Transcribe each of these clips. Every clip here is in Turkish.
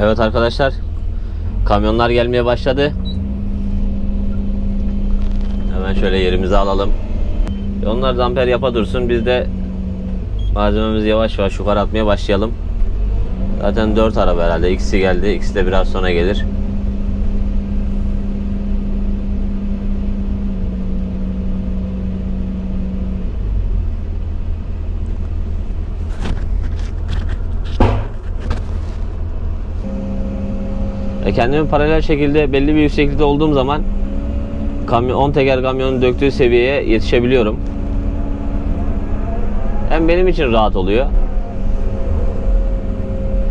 Evet arkadaşlar. Kamyonlar gelmeye başladı. Hemen şöyle yerimizi alalım. Onlar damper yapa dursun. Biz de malzememizi yavaş yavaş yukarı atmaya başlayalım. Zaten 4 araba herhalde. İkisi geldi. İkisi de biraz sonra gelir. Kendimi paralel şekilde belli bir yükseklikte olduğum zaman kamyon 10 teker kamyonun döktüğü seviyeye yetişebiliyorum. Hem benim için rahat oluyor.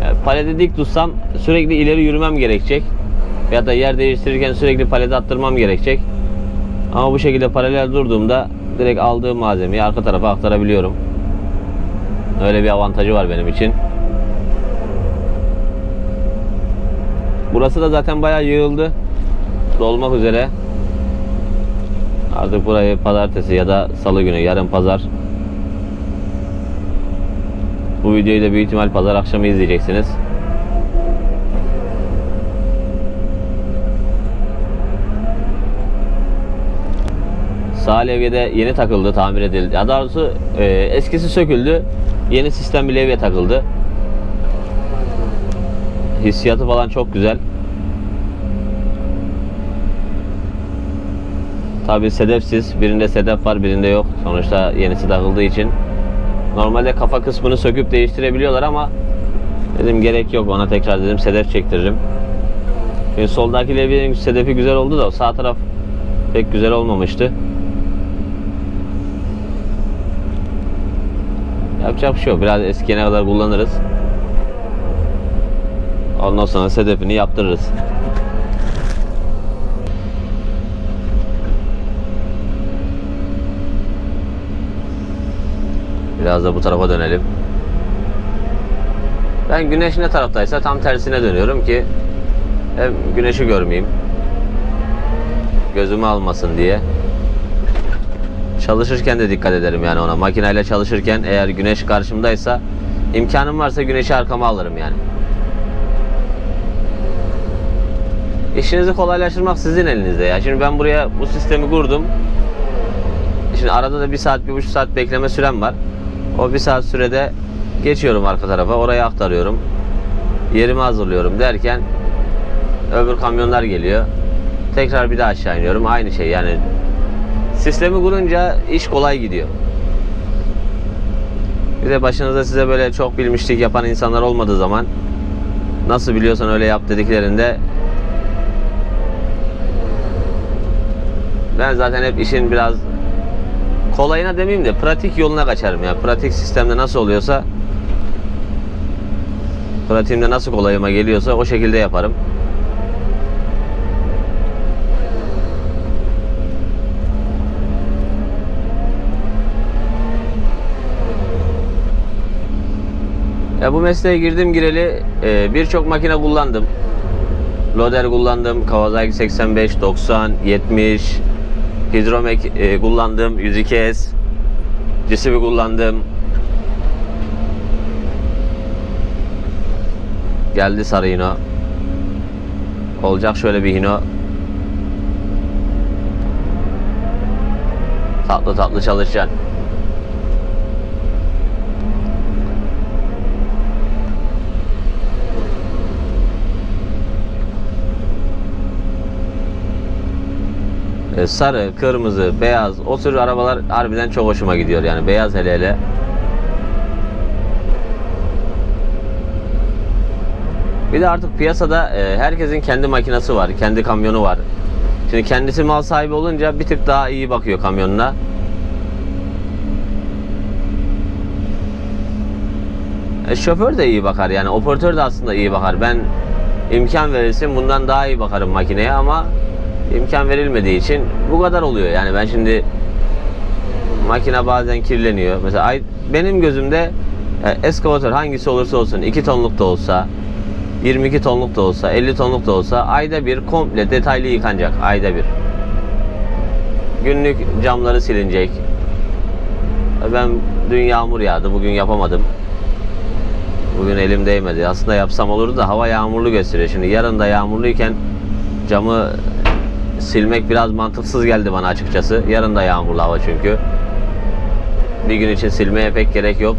Yani paleti dik tutsam sürekli ileri yürümem gerekecek. Ya da yer değiştirirken sürekli paleti attırmam gerekecek. Ama bu şekilde paralel durduğumda direkt aldığım malzemeyi arka tarafa aktarabiliyorum. Öyle bir avantajı var benim için. Burası da zaten bayağı yığıldı. Dolmak üzere. Artık burayı pazartesi ya da salı günü yarın pazar. Bu videoyu da büyük ihtimal pazar akşamı izleyeceksiniz. Sağ levyede yeni takıldı, tamir edildi. Daha doğrusu e, eskisi söküldü. Yeni sistem bir levye takıldı. Hissiyatı falan çok güzel. Tabi sedefsiz. Birinde sedef var, birinde yok. Sonuçta yenisi takıldığı için. Normalde kafa kısmını söküp değiştirebiliyorlar ama dedim gerek yok ona tekrar dedim sedef çektiririm. Şimdi soldaki levyenin sedefi güzel oldu da sağ taraf pek güzel olmamıştı. Yapacak bir şey yok. Biraz eskiyene kadar kullanırız. Ondan sonra sedefini yaptırırız. Biraz da bu tarafa dönelim. Ben güneş ne taraftaysa tam tersine dönüyorum ki hem güneşi görmeyeyim. Gözümü almasın diye. Çalışırken de dikkat ederim yani ona. Makineyle çalışırken eğer güneş karşımdaysa imkanım varsa güneşi arkama alırım yani. İşinizi kolaylaştırmak sizin elinizde ya. Şimdi ben buraya bu sistemi kurdum. Şimdi arada da bir saat, bir buçuk saat bekleme sürem var. O bir saat sürede geçiyorum arka tarafa, oraya aktarıyorum. Yerimi hazırlıyorum derken öbür kamyonlar geliyor. Tekrar bir daha aşağı iniyorum. Aynı şey yani. Sistemi kurunca iş kolay gidiyor. Bir de başınızda size böyle çok bilmişlik yapan insanlar olmadığı zaman nasıl biliyorsan öyle yap dediklerinde ben zaten hep işin biraz kolayına demeyeyim de pratik yoluna kaçarım ya. Pratik sistemde nasıl oluyorsa pratiğimde nasıl kolayıma geliyorsa o şekilde yaparım. Ya bu mesleğe girdim gireli e, birçok makine kullandım. Loader kullandım, Kawasaki 85, 90, 70, Hidromek e, kullandım, 102S, GCB kullandım. Geldi sarı hino. Olacak şöyle bir hino. Tatlı tatlı çalışacaksın. Sarı, kırmızı, beyaz o tür arabalar harbiden çok hoşuma gidiyor yani beyaz hele hele. Bir de artık piyasada e, herkesin kendi makinesi var, kendi kamyonu var. Şimdi kendisi mal sahibi olunca bir tık daha iyi bakıyor kamyonuna. E, şoför de iyi bakar yani operatör de aslında iyi bakar. Ben imkan verilsin bundan daha iyi bakarım makineye ama imkan verilmediği için bu kadar oluyor. Yani ben şimdi makine bazen kirleniyor. Mesela benim gözümde e, eskavatör hangisi olursa olsun 2 tonluk da olsa 22 tonluk da olsa 50 tonluk da olsa ayda bir komple detaylı yıkanacak ayda bir. Günlük camları silinecek. Ben dün yağmur yağdı bugün yapamadım. Bugün elim değmedi. Aslında yapsam olurdu da hava yağmurlu gösteriyor. Şimdi yarın da yağmurluyken camı silmek biraz mantıksız geldi bana açıkçası. Yarın da yağmurlu hava çünkü. Bir gün için silmeye pek gerek yok.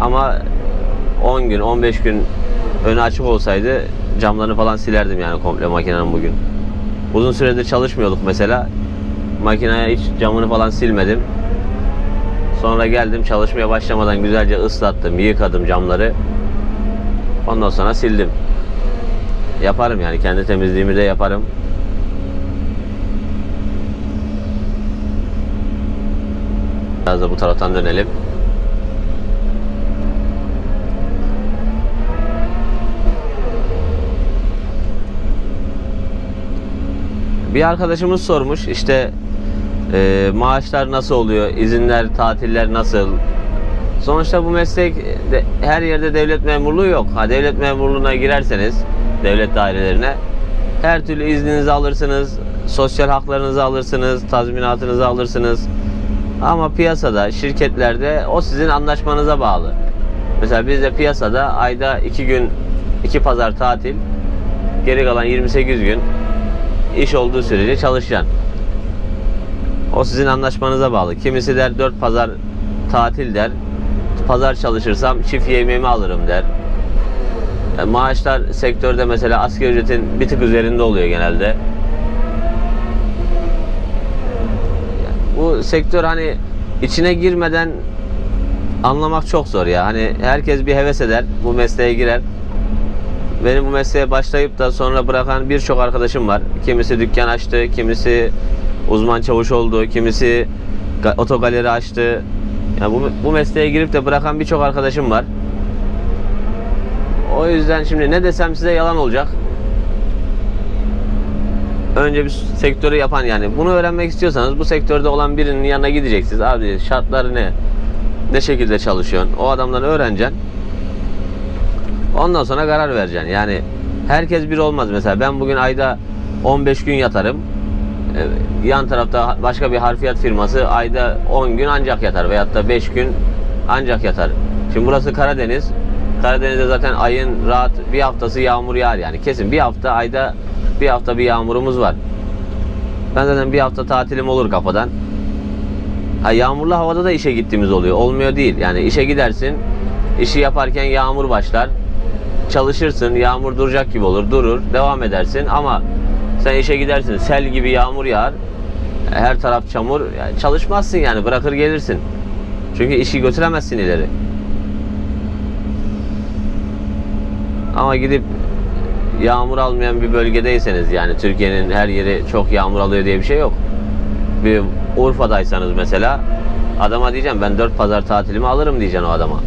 Ama 10 gün, 15 gün önü açık olsaydı camlarını falan silerdim yani komple makinenin bugün. Uzun süredir çalışmıyorduk mesela. Makineye hiç camını falan silmedim. Sonra geldim çalışmaya başlamadan güzelce ıslattım, yıkadım camları. Ondan sonra sildim. Yaparım yani kendi temizliğimi de yaparım. Biraz da bu taraftan dönelim. Bir arkadaşımız sormuş işte e, maaşlar nasıl oluyor, izinler, tatiller nasıl? Sonuçta bu meslek de, her yerde devlet memurluğu yok. Ha devlet memurluğuna girerseniz devlet dairelerine her türlü izninizi alırsınız, sosyal haklarınızı alırsınız, tazminatınızı alırsınız. Ama piyasada, şirketlerde o sizin anlaşmanıza bağlı. Mesela bizde piyasada ayda iki gün, iki pazar tatil, geri kalan 28 gün iş olduğu sürece çalışacaksın. O sizin anlaşmanıza bağlı. Kimisi der 4 pazar tatil der. Pazar çalışırsam çift yemeğimi alırım der. Yani maaşlar sektörde mesela asgari ücretin bir tık üzerinde oluyor genelde. Bu sektör hani içine girmeden anlamak çok zor ya. Hani herkes bir heves eder, bu mesleğe girer. Benim bu mesleğe başlayıp da sonra bırakan birçok arkadaşım var. Kimisi dükkan açtı, kimisi uzman çavuş oldu, kimisi ga- otogaleri açtı. Yani bu, bu mesleğe girip de bırakan birçok arkadaşım var. O yüzden şimdi ne desem size yalan olacak. Önce bir sektörü yapan yani bunu öğrenmek istiyorsanız bu sektörde olan birinin yanına gideceksiniz. Abi şartları ne? Ne şekilde çalışıyorsun? O adamdan öğreneceksin. Ondan sonra karar vereceksin. Yani herkes bir olmaz. Mesela ben bugün ayda 15 gün yatarım. Ee, Yan tarafta başka bir harfiyat firması ayda 10 gün ancak yatar veyahut da 5 gün ancak yatar. Şimdi burası Karadeniz. Karadeniz'de zaten ayın rahat bir haftası yağmur yağar yani. Kesin bir hafta ayda bir hafta bir yağmurumuz var. Ben zaten bir hafta tatilim olur kafadan. Ha yağmurlu havada da işe gittiğimiz oluyor. Olmuyor değil. Yani işe gidersin. işi yaparken yağmur başlar. Çalışırsın. Yağmur duracak gibi olur. Durur. Devam edersin ama sen işe gidersin. Sel gibi yağmur yağar. Her taraf çamur. Yani çalışmazsın yani. Bırakır gelirsin. Çünkü işi götüremezsin ileri. Ama gidip yağmur almayan bir bölgedeyseniz yani Türkiye'nin her yeri çok yağmur alıyor diye bir şey yok. Bir Urfa'daysanız mesela adama diyeceğim ben 4 pazar tatilimi alırım diyeceksin o adama.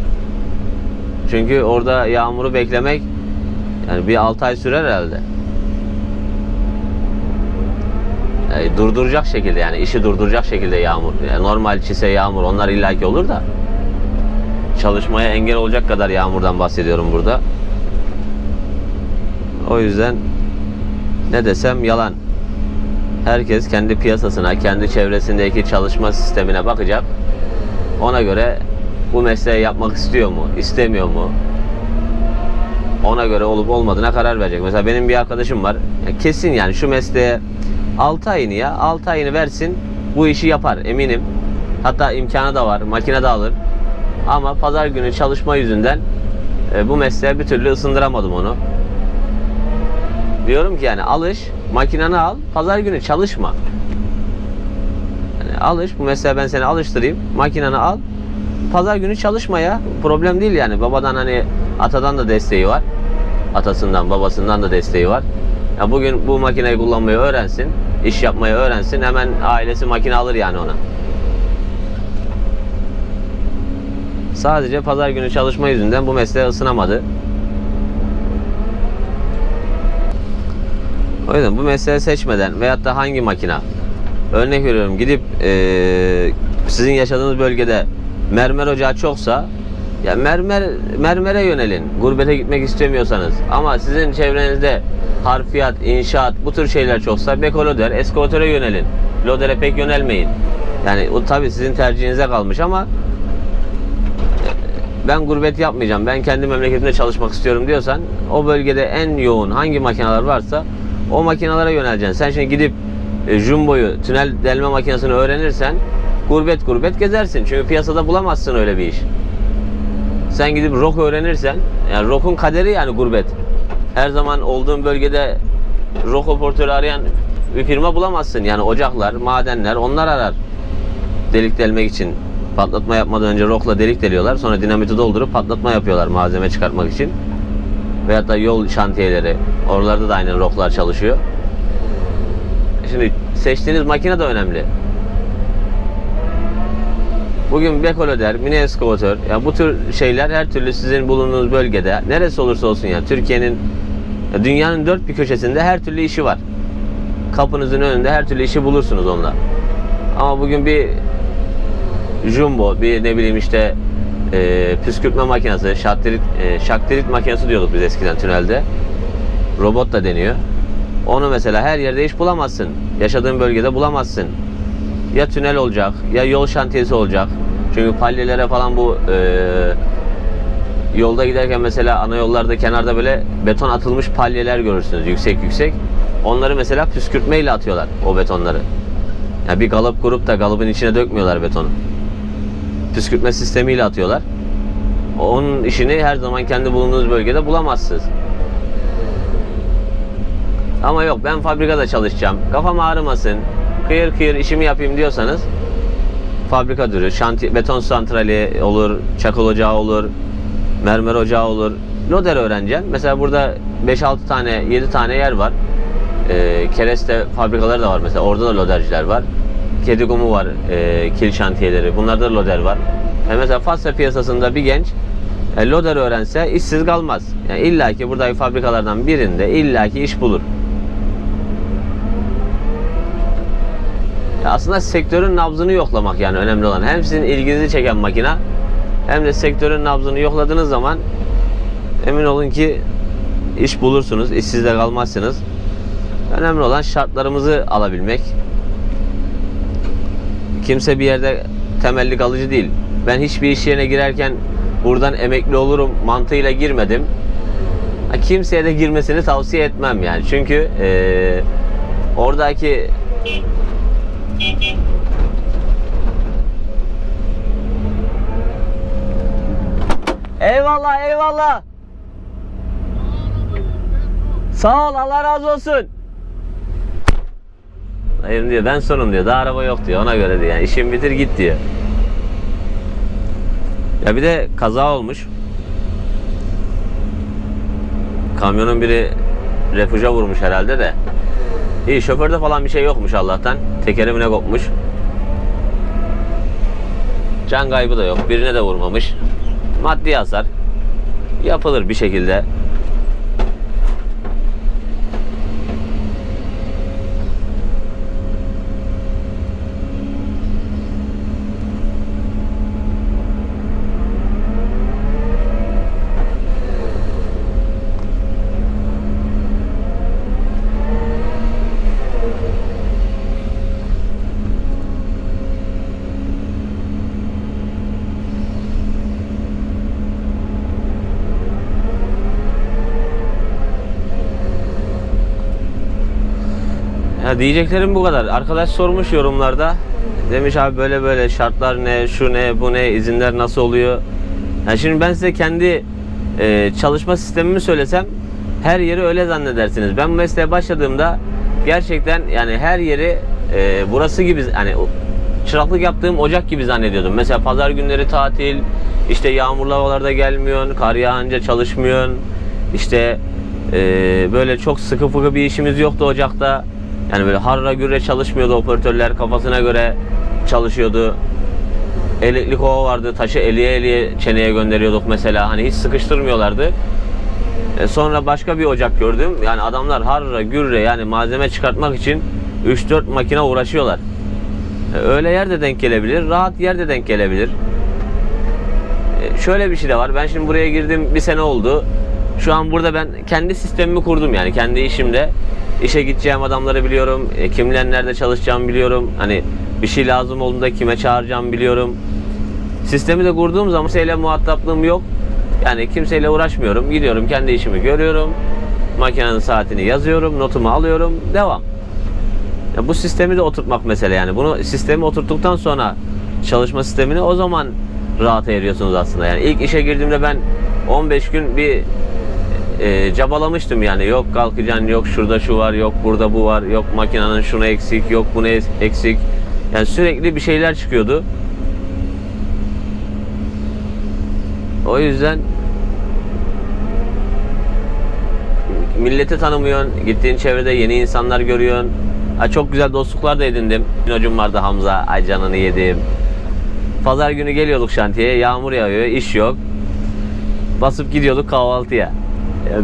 Çünkü orada yağmuru beklemek yani bir 6 ay sürer herhalde. Yani durduracak şekilde yani işi durduracak şekilde yağmur. Yani normal çise yağmur onlar illaki olur da çalışmaya engel olacak kadar yağmurdan bahsediyorum burada. O yüzden ne desem yalan. Herkes kendi piyasasına, kendi çevresindeki çalışma sistemine bakacak. Ona göre bu mesleği yapmak istiyor mu, istemiyor mu? Ona göre olup olmadığına karar verecek. Mesela benim bir arkadaşım var. Kesin yani şu mesleğe 6 ayını ya 6 ayını versin bu işi yapar eminim. Hatta imkanı da var. Makine de alır. Ama pazar günü çalışma yüzünden e, bu mesleğe bir türlü ısındıramadım onu. Diyorum ki yani alış, makinanı al, pazar günü çalışma. Yani alış, bu mesleğe ben seni alıştırayım, makinanı al, pazar günü çalışma ya. Problem değil yani. Babadan hani atadan da desteği var. Atasından, babasından da desteği var. Ya bugün bu makineyi kullanmayı öğrensin, iş yapmayı öğrensin, hemen ailesi makine alır yani ona. Sadece pazar günü çalışma yüzünden bu mesleğe ısınamadı. O yüzden bu mesleği seçmeden veyahut da hangi makina örnek veriyorum gidip eee, sizin yaşadığınız bölgede mermer ocağı çoksa ya mermer mermere yönelin. Gurbete gitmek istemiyorsanız. Ama sizin çevrenizde harfiyat, inşaat bu tür şeyler çoksa bekoloder, eskavatöre yönelin. Lodere pek yönelmeyin. Yani o tabi sizin tercihinize kalmış ama ben gurbet yapmayacağım, ben kendi memleketimde çalışmak istiyorum diyorsan o bölgede en yoğun hangi makineler varsa o makinelere yöneleceksin. Sen şimdi gidip e, jumboyu, tünel delme makinesini öğrenirsen gurbet gurbet gezersin. Çünkü piyasada bulamazsın öyle bir iş. Sen gidip rock öğrenirsen, yani rock'un kaderi yani gurbet. Her zaman olduğun bölgede rock operatörü arayan bir firma bulamazsın. Yani ocaklar, madenler onlar arar. Delik delmek için patlatma yapmadan önce rockla delik deliyorlar. Sonra dinamiti doldurup patlatma yapıyorlar malzeme çıkartmak için. Veyahut da yol şantiyeleri. Oralarda da aynen rocklar çalışıyor. Şimdi seçtiğiniz makine de önemli. Bugün bekoloder, mini eskavatör, ya bu tür şeyler her türlü sizin bulunduğunuz bölgede, neresi olursa olsun ya Türkiye'nin, ya dünyanın dört bir köşesinde her türlü işi var. Kapınızın önünde her türlü işi bulursunuz onunla. Ama bugün bir jumbo, bir ne bileyim işte e, püskürtme makinesi, şaktirit, e, şaktirit makinesi diyorduk biz eskiden tünelde. Robot da deniyor. Onu mesela her yerde iş bulamazsın. Yaşadığın bölgede bulamazsın. Ya tünel olacak, ya yol şantiyesi olacak. Çünkü palyelere falan bu e, yolda giderken mesela ana yollarda kenarda böyle beton atılmış palyeler görürsünüz yüksek yüksek. Onları mesela püskürtmeyle atıyorlar o betonları. Yani bir galıp kurup da galıbın içine dökmüyorlar betonu. Püskürtme sistemiyle atıyorlar. Onun işini her zaman kendi bulunduğunuz bölgede bulamazsınız. Ama yok ben fabrikada çalışacağım. Kafam ağrımasın. Kıyır kıyır işimi yapayım diyorsanız fabrika türü, şanti, beton santrali olur, çakıl ocağı olur, mermer ocağı olur. Loder öğreneceğim. Mesela burada 5-6 tane, 7 tane yer var. Ee, kereste fabrikaları da var mesela. Orada da loderciler var. Kedi kumu var, e, kil şantiyeleri. Bunlarda da loder var. Yani mesela Fasya piyasasında bir genç e, loder öğrense işsiz kalmaz. Yani illa ki buradaki fabrikalardan birinde illaki iş bulur. Ya aslında sektörün nabzını yoklamak yani önemli olan. Hem sizin ilginizi çeken makine hem de sektörün nabzını yokladığınız zaman emin olun ki iş bulursunuz, işsiz de kalmazsınız. Önemli olan şartlarımızı alabilmek. Kimse bir yerde temelli kalıcı değil. Ben hiçbir iş yerine girerken buradan emekli olurum mantığıyla girmedim. Kimseye de girmesini tavsiye etmem yani. Çünkü eee, oradaki Eyvallah eyvallah. Sağ ol Allah razı olsun. Hayır diyor ben sonum diyor. Daha araba yok diyor. Ona göre diyor. Yani işin bitir git diyor. Ya bir de kaza olmuş. Kamyonun biri refüja vurmuş herhalde de. İyi şoförde falan bir şey yokmuş Allah'tan. Tekerimine kopmuş. Can kaybı da yok. Birine de vurmamış. Maddi hasar. Yapılır bir şekilde. Diyeceklerim bu kadar. Arkadaş sormuş yorumlarda. Demiş abi böyle böyle şartlar ne, şu ne, bu ne, izinler nasıl oluyor? Ya şimdi ben size kendi e, çalışma sistemimi söylesem her yeri öyle zannedersiniz. Ben bu mesleğe başladığımda gerçekten yani her yeri e, burası gibi hani çıraklık yaptığım ocak gibi zannediyordum. Mesela pazar günleri tatil, işte yağmurlu havalarda gelmiyorsun, kar yağınca çalışmıyorsun. İşte e, böyle çok sıkı fıkı bir işimiz yoktu ocakta. Yani böyle harra güre çalışmıyordu operatörler kafasına göre çalışıyordu. Eleklik kova vardı. Taşı eliye eliye çeneye gönderiyorduk mesela. Hani hiç sıkıştırmıyorlardı. E, sonra başka bir ocak gördüm. Yani adamlar harra gürre yani malzeme çıkartmak için 3-4 makine uğraşıyorlar. E, öyle yerde denk gelebilir. Rahat yerde denk gelebilir. E, şöyle bir şey de var. Ben şimdi buraya girdim bir sene oldu. Şu an burada ben kendi sistemimi kurdum yani kendi işimde. İşe gideceğim adamları biliyorum. E, kimler nerede çalışacağımı biliyorum. Hani bir şey lazım olduğunda kime çağıracağımı biliyorum. Sistemi de kurduğum zaman kimseyle muhataplığım yok. Yani kimseyle uğraşmıyorum. Gidiyorum kendi işimi görüyorum. Makinenin saatini yazıyorum, notumu alıyorum, devam. Ya bu sistemi de oturtmak mesele yani. Bunu sistemi oturttuktan sonra çalışma sistemini o zaman rahata eriyorsunuz aslında. Yani ilk işe girdiğimde ben 15 gün bir e, cabalamıştım yani. Yok kalkacaksın, yok şurada şu var, yok burada bu var, yok makinenin şunu eksik, yok bunu eksik. Yani sürekli bir şeyler çıkıyordu. O yüzden milleti tanımıyorsun. Gittiğin çevrede yeni insanlar görüyorsun. Ha, çok güzel dostluklar da edindim. Bir hocam vardı Hamza. Ay canını yedim. Pazar günü geliyorduk şantiyeye. Yağmur yağıyor. iş yok. Basıp gidiyorduk kahvaltıya.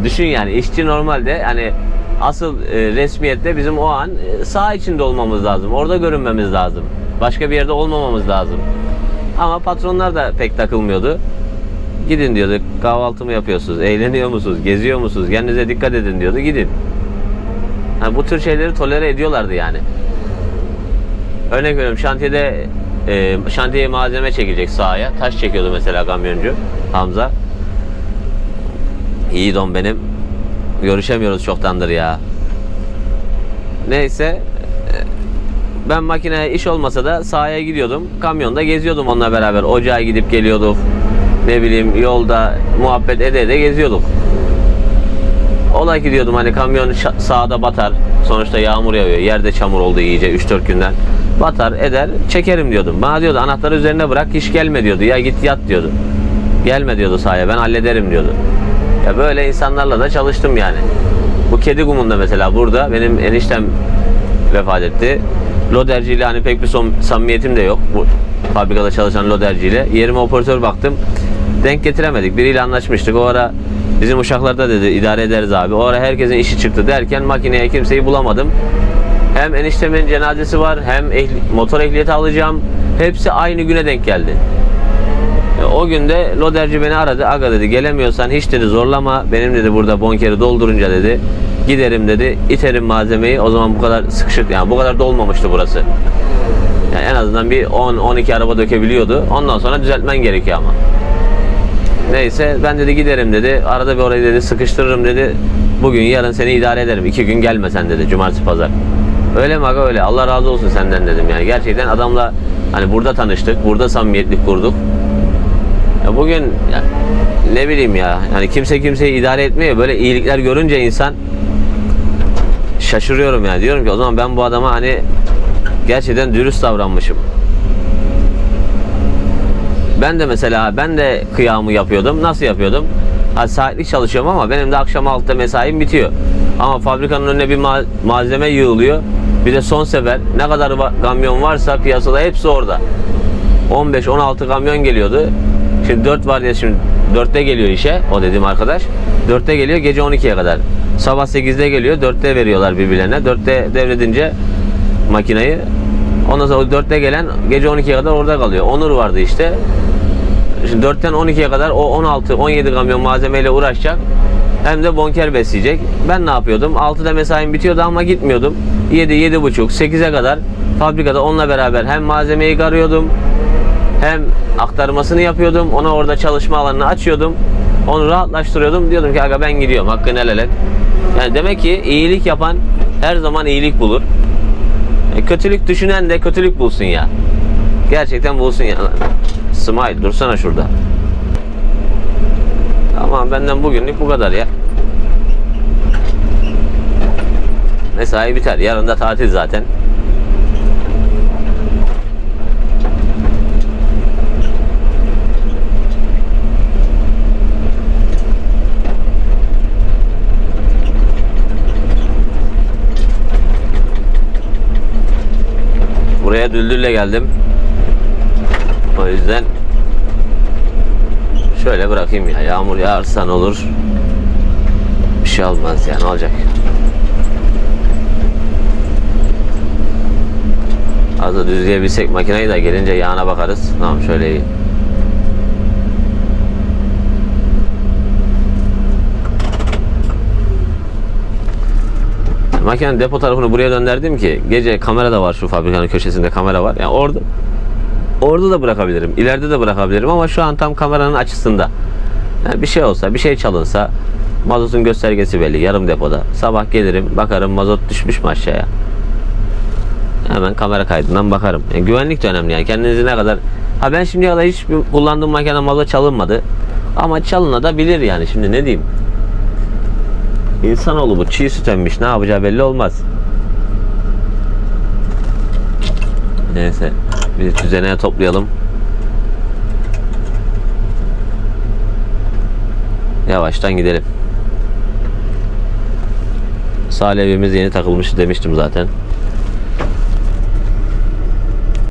Düşün yani işçi normalde hani asıl e, resmiyette bizim o an e, saha içinde olmamız lazım. Orada görünmemiz lazım. Başka bir yerde olmamamız lazım. Ama patronlar da pek takılmıyordu. Gidin diyordu. Kahvaltı mı yapıyorsunuz? Eğleniyor musunuz? Geziyor musunuz? Kendinize dikkat edin diyordu. Gidin. Ha, bu tür şeyleri tolere ediyorlardı yani. Örnek veriyorum şantiyede e, şantiyeye malzeme çekecek sahaya. Taş çekiyordu mesela kamyoncu Hamza. İyi don benim. Görüşemiyoruz çoktandır ya. Neyse e, ben makineye iş olmasa da sahaya gidiyordum. Kamyonda geziyordum onunla beraber. Ocağa gidip geliyorduk. Ne bileyim yolda muhabbet ede ede geziyorduk. Ola ki diyordum hani kamyon sağda batar. Sonuçta yağmur yağıyor. Yerde çamur oldu iyice 3-4 günden. Batar eder çekerim diyordum. Bana diyordu anahtarı üzerine bırak hiç gelme diyordu. Ya git yat diyordu. Gelme diyordu sahaya ben hallederim diyordu. Ya böyle insanlarla da çalıştım yani. Bu kedi kumunda mesela burada benim eniştem vefat etti. Loderciyle hani pek bir son, samimiyetim de yok. Bu fabrikada çalışan loderciyle. Yerime operatör baktım. Denk getiremedik. Biriyle anlaşmıştık. O ara bizim uşaklarda dedi idare ederiz abi. O ara herkesin işi çıktı derken makineye kimseyi bulamadım. Hem eniştemin cenazesi var hem ehli- motor ehliyeti alacağım. Hepsi aynı güne denk geldi. O günde loderci beni aradı. Aga dedi gelemiyorsan hiç dedi zorlama. Benim dedi burada bonkeri doldurunca dedi. Giderim dedi. iterim malzemeyi. O zaman bu kadar sıkışık yani bu kadar dolmamıştı burası. Yani en azından bir 10-12 araba dökebiliyordu. Ondan sonra düzeltmen gerekiyor ama. Neyse ben dedi giderim dedi. Arada bir orayı dedi sıkıştırırım dedi. Bugün yarın seni idare ederim. İki gün gelmesen dedi cumartesi pazar. Öyle mi aga öyle. Allah razı olsun senden dedim yani. Gerçekten adamla hani burada tanıştık. Burada samimiyetlik kurduk. Ya bugün ya, ne bileyim ya. Yani kimse kimseyi idare etmiyor. Böyle iyilikler görünce insan şaşırıyorum yani. Diyorum ki o zaman ben bu adama hani gerçekten dürüst davranmışım. Ben de mesela ben de kıyamı yapıyordum. Nasıl yapıyordum? Ha, saatlik çalışıyorum ama benim de akşam 6'da mesaim bitiyor. Ama fabrikanın önüne bir ma- malzeme yığılıyor. Bir de son sefer ne kadar kamyon varsa piyasada hepsi orada. 15-16 kamyon geliyordu. Şimdi 4 var ya şimdi 4'te geliyor işe o dediğim arkadaş. 4'te geliyor gece 12'ye kadar. Sabah 8'de geliyor 4'te veriyorlar birbirlerine. 4'te devredince makineyi Ondan sonra o 4'te gelen gece 12'ye kadar orada kalıyor. Onur vardı işte. Şimdi 4'ten 12'ye kadar o 16-17 kamyon malzemeyle uğraşacak. Hem de bonker besleyecek. Ben ne yapıyordum? 6'da mesaim bitiyordu ama gitmiyordum. 7, 7.30, 8'e kadar fabrikada onunla beraber hem malzemeyi karıyordum hem aktarmasını yapıyordum. Ona orada çalışma alanını açıyordum. Onu rahatlaştırıyordum. Diyordum ki aga ben gidiyorum hakkını helal et. Yani demek ki iyilik yapan her zaman iyilik bulur. E, kötülük düşünen de kötülük bulsun ya. Gerçekten bulsun ya. Smile dursana şurada. Tamam benden bugünlük bu kadar ya. Mesai biter. Yarın da tatil zaten. Buraya düldülle geldim. O yüzden şöyle bırakayım ya. Yağmur yağarsa ne olur. Bir şey olmaz ya ne olacak. Az da düzleyebilsek makineyi de gelince yağına bakarız. Tamam şöyle iyi. Makinenin depo tarafını buraya döndürdüm ki gece kamera da var şu fabrikanın köşesinde kamera var. Yani orada Orada da bırakabilirim. ileride de bırakabilirim ama şu an tam kameranın açısında. Yani bir şey olsa, bir şey çalınsa mazotun göstergesi belli yarım depoda. Sabah gelirim bakarım mazot düşmüş mü aşağıya. Hemen kamera kaydından bakarım. Yani güvenlik de önemli yani. Kendinizi ne kadar... Ha ben şimdiye kadar hiç kullandığım makine mazot çalınmadı. Ama çalınabilir yani. Şimdi ne diyeyim? İnsanoğlu bu çiğ süt emmiş. Ne yapacağı belli olmaz. Neyse. Bir düzeneye toplayalım. Yavaştan gidelim. Salih evimiz yeni takılmış demiştim zaten.